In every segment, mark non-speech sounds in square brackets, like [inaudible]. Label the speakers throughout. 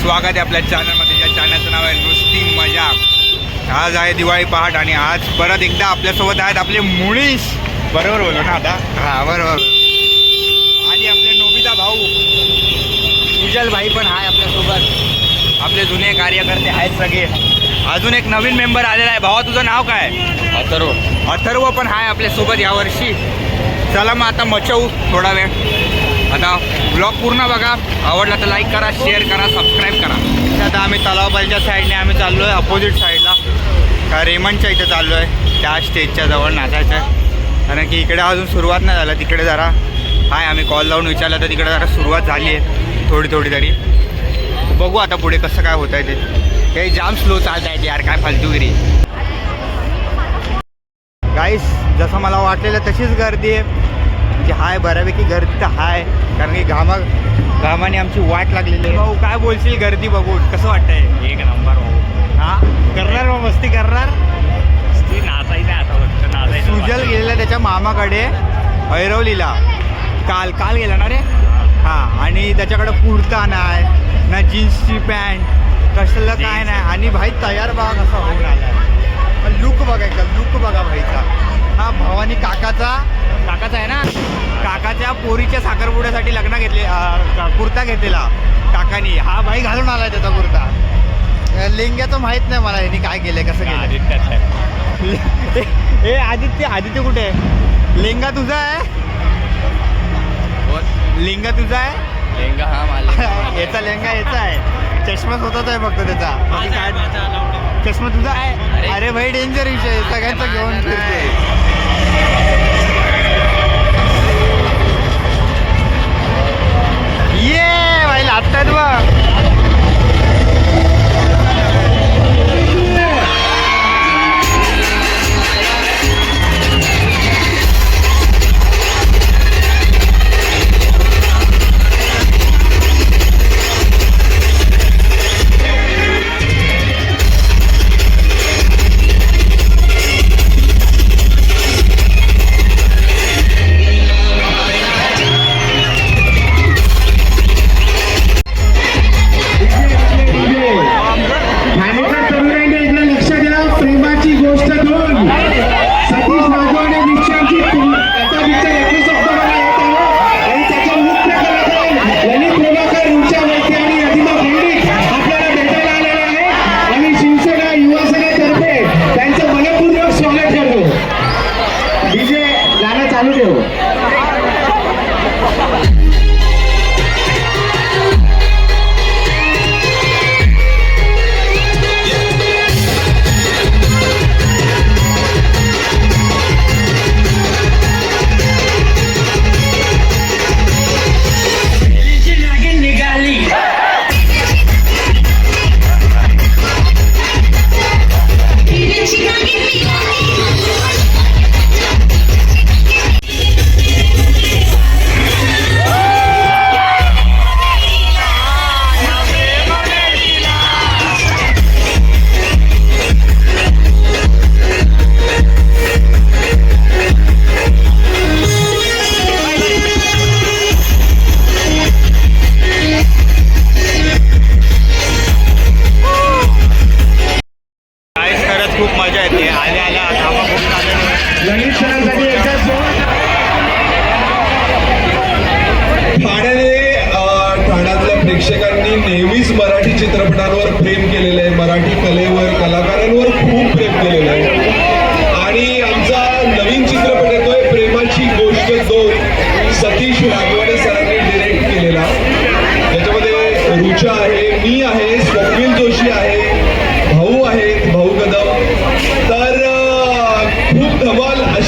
Speaker 1: स्वागत आहे आपल्या चॅनलमध्ये ज्या चॅनलचं नाव आहे नुसती मजा आज आहे दिवाळी पहाट आणि आज परत एकदा आपल्यासोबत आहेत आपले मुळीस बरोबर बोलो ना आता? हां बरोबर. आणि आपले नोबिता भाऊ. सुजल भाई पण आहे आपल्यासोबत. आपले जुने कार्यकर्ते आहेत सगळे. अजून एक नवीन मेंबर आलेला आहे. भावा तुझं नाव काय?
Speaker 2: अथर्व.
Speaker 1: अथर्व पण आहे आपल्यासोबत यावर्षी. चला मग आता मचवू थोडा वेळ. आता ब्लॉग पूर्ण बघा. आवडला तर लाईक करा शेअर करा सबस्क्राईब करा. आता आम्ही तलावबाईच्या साईडने आम्ही चाललो आहे अपोजिट साईडला का रेमंडच्या इथं चाललो आहे त्या स्टेजच्या जवळ नाचायचं आहे. कारण की इकडे अजून सुरुवात नाही झालं तिकडे जरा. हाय आम्ही कॉल लावून विचारलं तर तिकडे जरा सुरुवात झाली आहे थोडी थोडी तरी. बघू आता पुढे कसं काय होत आहे ते. हे जाम स्लो चालत आहेत यार काय फालतूगिरी गाईस जसं मला वाटलेलं तशीच गर्दी आहे. म्हणजे हाय बऱ्यापैकी गर्दी तर हाय कारण की घामा घामाने आमची वाट लागलेली आहे. भाऊ काय बोलशील गर्दी बघून? कसं वाटतंय?
Speaker 2: एक नंबर भाऊ.
Speaker 1: हा? करणार मग मस्ती करणार?
Speaker 2: ती नाचायचं आता फक्त नाचायचं
Speaker 1: सुजल गेलेला त्याच्या मामाकडे ऐरवलीला काल काल गेला ना रे? हां आणि त्याच्याकडे कुर्ता नाही ना जीन्सची पॅन्ट कसलं काय नाही आणि भाई तयार बघा कसा होऊन आला लुक बघायचा लुक बघा भाईचा. हा भवानी काकाचा काकाचा आहे ना? काकाच्या पोरीच्या साखरपुड्यासाठी लग्न घेतले कुर्ता घेतलेला. काकानी. हा भाई घालून आलाय त्याचा कुर्ता. लेंग्याचं माहीत नाही मला यांनी काय केलंय कसं केलं
Speaker 2: आदित्याच आहे. [laughs]
Speaker 1: ए आदित्य आदित्य कुठे आहे? लेंगा तुझा आहे? लेंगा तुझा आहे?
Speaker 2: लेंगा हा माल [laughs]
Speaker 1: याचा लेंगा याचा आहे. चष्मा स्वतःचा आहे फक्त त्याचा. चष्मा तुझा? आहे
Speaker 2: अरे.
Speaker 1: भाई डेंजर विषय. सगळ्यांचा घेऊन फिरते ये भाई लागतात बघ.
Speaker 3: गाणं चालू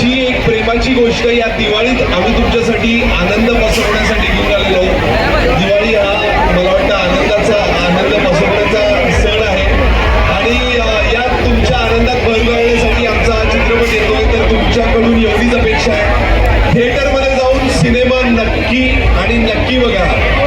Speaker 4: अशी एक प्रेमाची गोष्ट या दिवाळीत आम्ही तुमच्यासाठी आनंद पसरवण्यासाठी घेऊन आलेलो आहोत. दिवाळी हा मला वाटतं आनंदाचा आनंद पसरवण्याचा सण आहे. आणि या तुमच्या आनंदात भर घालण्यासाठी आमचा हा चित्रपट येतोय. तर तुमच्याकडून एवढीच अपेक्षा आहे. थिएटरमध्ये जाऊन सिनेमा नक्की आणि नक्की बघा.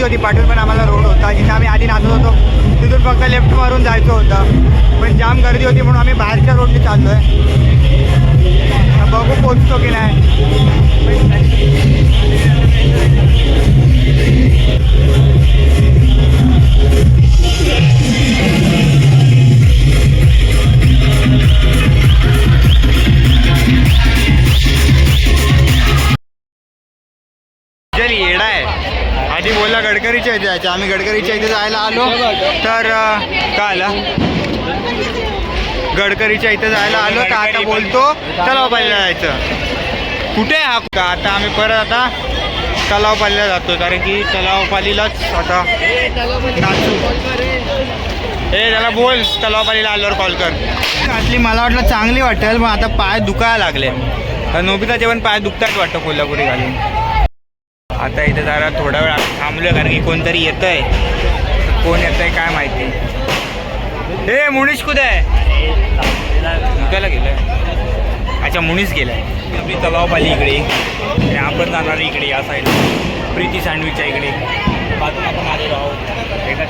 Speaker 4: बाजू
Speaker 5: होती पाठून पण आम्हाला रोड
Speaker 1: होता जिथे आम्ही आधी नाचत होतो तिथून फक्त लेफ्ट मारून जायचं होतं. पण जाम गर्दी होती म्हणून आम्ही बाहेरच्या रोडने चाललो आहे बघू पोचतो की नाही. आधी गडकरीच्या इथे जायचं. आम्ही गडकरीच्या इथे जायला आलो. तर काय आला? गडकरीच्या इथे जायला आलो. तर आता बोलतो. तलाव पाहिला जायचं. कुठे आहे हा का आता आम्ही परत आता तलाव जातो. कारण की तलाव पालीलाच आता नाचू ए त्याला बोल. तलाव पालीला आल्यावर कॉल कर. घातली मला वाटलं चांगली वाटेल पण आता पाय दुखायला लागले. नोबिताचे पण पाय दुखतात वाटतं कोल्हापुरी घालून. आता इथे जरा थोडा वेळ आम्ही थांबलोय कारण की कोणतरी येत आहे कोण येत आहे काय माहिती. हे मुनीश कुठे आहे? मुक्याला गेलं अच्छा मुनीस गेलाय. आपली तलाव पाली इकडे. आणि आपण जाणार इकडे या साईडला प्रीती सँडविचच्या इकडे. बाजूला आपण आलेलो आहोत. एका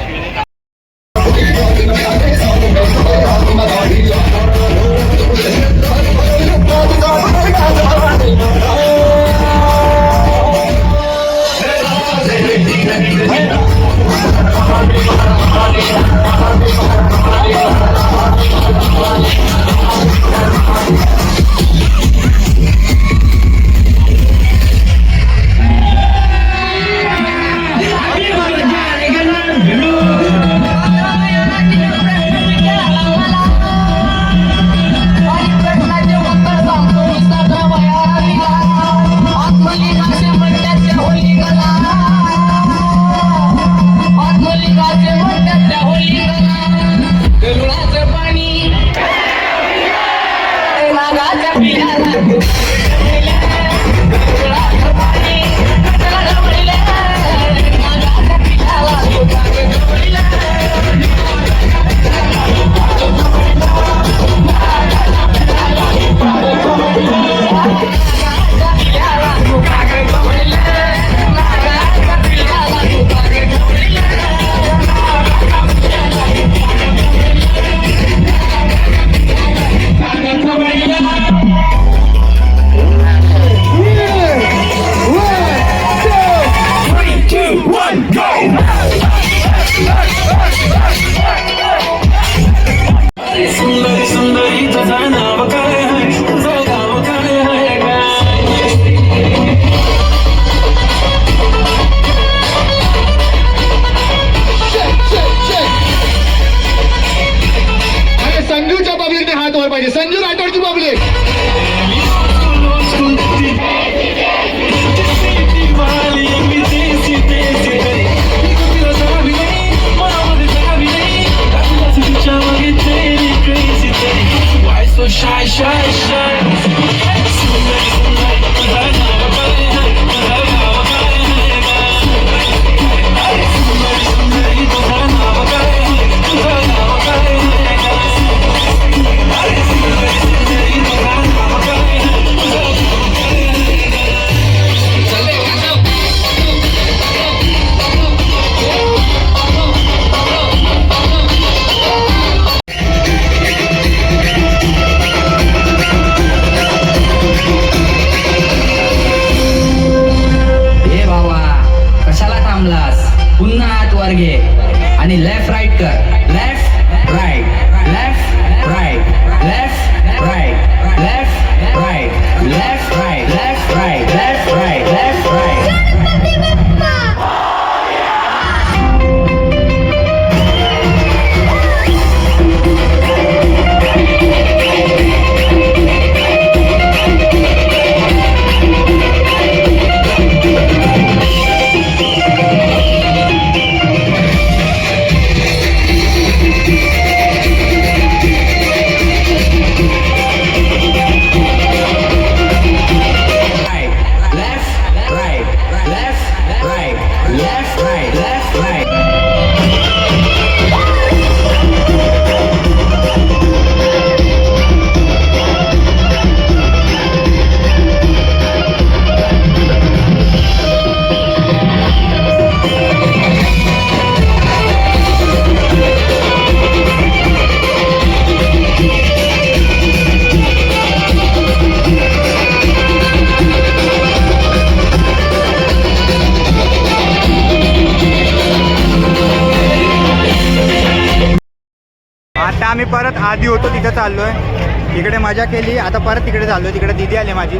Speaker 1: आधी होतो तिथं चाललो आहे इकडे मजा केली आता परत तिकडे चाललो आहे तिकडे दिदी आली माझी.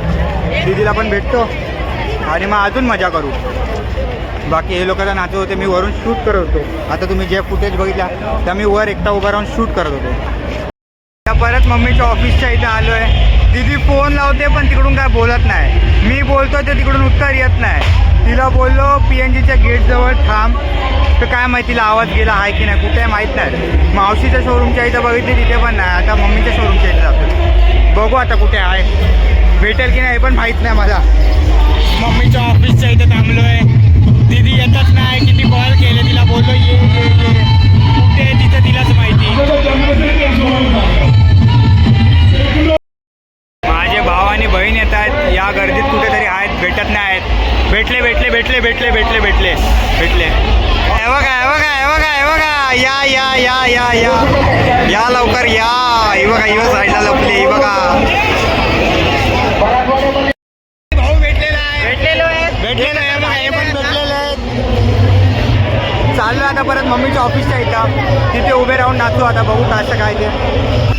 Speaker 1: दिदीला पण भेटतो. आणि मग अजून मजा करू. बाकी हे लोक तर नाचत होते मी वरून शूट करत होतो. आता तुम्ही जे फुटेज बघितला त्या मी वर एकटा उभा राहून शूट करत होतो. आता परत मम्मीच्या ऑफिसच्या इथं आलो आहे दिदी फोन लावते पण तिकडून काय बोलत नाही. मी बोलतो ते तिकडून उत्तर येत नाही. तिला बोललो पी एन जीच्या गेटजवळ थांब. तर काय माहिती तिला आवाज गेला आहे की नाही कुठे माहीत नाही. मावशीच्या शोरूमच्या इथं बघितली तिथे पण नाही आता मम्मीच्या शोरूमच्या इथे जातो बघू आता कुठे आहे. भेटेल की नाही हे पण माहीत नाही मला. मम्मीच्या ऑफिसच्या इथं थांबलो आहे दिदी येतच नाही किती कॉल केले तिला बोललो ये ये ये. कुठे आहे तिथं तिलाच माहिती. माझे भाव आणि बहीण येत आहेत या गर्दीत कुठेतरी आहेत भेटत नाही आहेत. भेटले भेटले भेटले भेटले भेटले भेटले भेटले. हे बघा हे बघा हे बघा हे बघा. या या या या या. या लवकर या. ही बघा ही साईडला लपली ही बघा. भाऊ भेटलेला आहे भेटलेलो आहे भेटलेलो आहे बघा, हे पण भेटलेले आहेत चाललो आता परत मम्मीच्या ऑफिसच्या इथं. तिथे उभे राहून नाचू आता बघू कसं काय ते.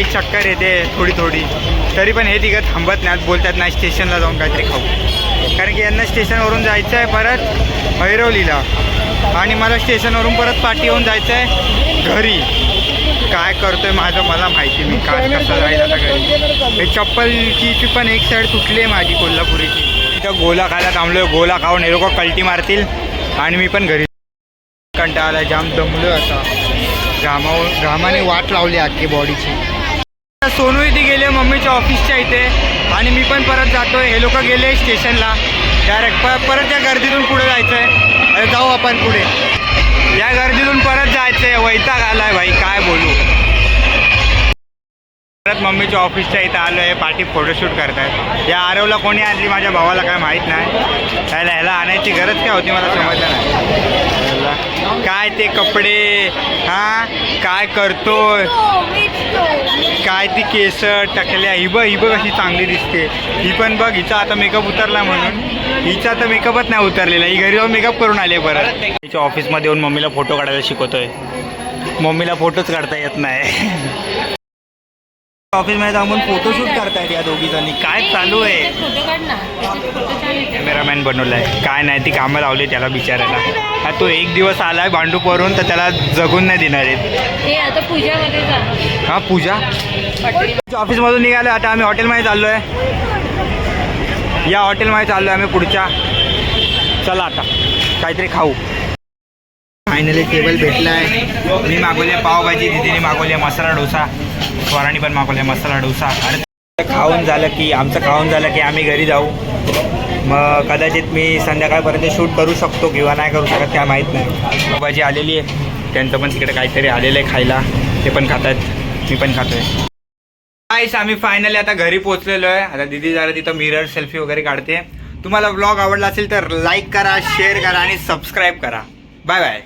Speaker 1: काही चक्कर येते थोडी थोडी. तरी पण हे तिघं थांबत नाहीत बोलतात नाही स्टेशनला जाऊन काहीतरी खाऊ. कारण की यांना स्टेशनवरून जायचं आहे परत भैरवलीला. आणि मला स्टेशनवरून परत पाठी येऊन जायचं आहे घरी. काय करतोय माझं मला माहिती मी काय कसं जाईल आता घरी. हे चप्पलची पण एक साईड तुटली आहे माझी कोल्हापुरीची. तिथं गोला खायला थांबलोय गोला खाऊन हे लोक कल्टी मारतील. आणि मी पण घरी. कंटाळा आला जाम दमलो आता. घामावर घामाने वाट लावली आखी बॉडीची सोनू इथे गेले मम्मीच्या ऑफिसच्या इथे आणि मी पण परत जातोय. हे लोक गेले स्टेशनला डायरेक्ट प परत त्या गर्दीतून पुढे जायचं आहे जाऊ आपण पुढे. या गर्दीतून परत जायचं आहे वैताग आलाय भाई. काय बोलू? परत मम्मीच्या ऑफिसच्या इथं आलो आहे पाठी फोटोशूट करतायत. या आरवला कोणी आणली? माझ्या भावाला काय माहीत नाही. त्याला ह्याला आणायची गरज काय होती? मला समजलं नाही. ह्याला काय ते कपडे हा? काय करतोय? काय ती केस टकल्या? ही बघ ही बघ अशी चांगली दिसते. ही पण बघ हिचा आता मेकअप उतरला म्हणून. हिचा आता मेकअपच नाही उतरलेला. ही घरी जाऊन मेकअप करून आले परत. तिच्या ऑफिसमध्ये येऊन मम्मीला फोटो काढायला शिकवतोय. मम्मीला फोटोच काढता येत नाही. ऑफिसमध्ये जाऊन फोटोशूट करतायत या दोघी जणी काय चालू आहे? कॅमेरामॅन बनवलाय काय नाही ती कामं लावली त्याला बिचारायला हा तो एक दिवस आलाय भांडूपवरून तर त्याला जगून नाही देणार आहेत
Speaker 5: हे
Speaker 1: हा पूजा? ऑफिसमधून निघालो आता आम्ही हॉटेलमध्ये चाललो आहे या हॉटेलमध्ये चाललो आहे आम्ही पुढच्या. चला आता. काहीतरी खाऊ. फायनली टेबल भेटला आहे मी मागवली आहे पावभाजी दिदीने मागवली आहे मसाला डोसा. स्वराने पण मागवली आहे मसाला डोसा. आणि खाऊन झालं की आमचं खाऊन झालं की आम्ही घरी जाऊ. मग कदाचित मी संध्याकाळपर्यंत शूट करू शकतो किंवा नाही करू शकत काय माहीत नाही. पावभाजी आलेली आहे. त्यांचं पण तिकडे काहीतरी आलेलं आहे खायला. ते पण खातात. मी पण खातोय. गाईस आम्ही फायनली आता घरी पोहोचलेलो आहे. आता दिदी जरा तिथं मिरर सेल्फी वगैरे काढते. तुम्हाला ब्लॉग आवडला असेल तर लाईक करा शेअर करा आणि सबस्क्राईब करा. Bye bye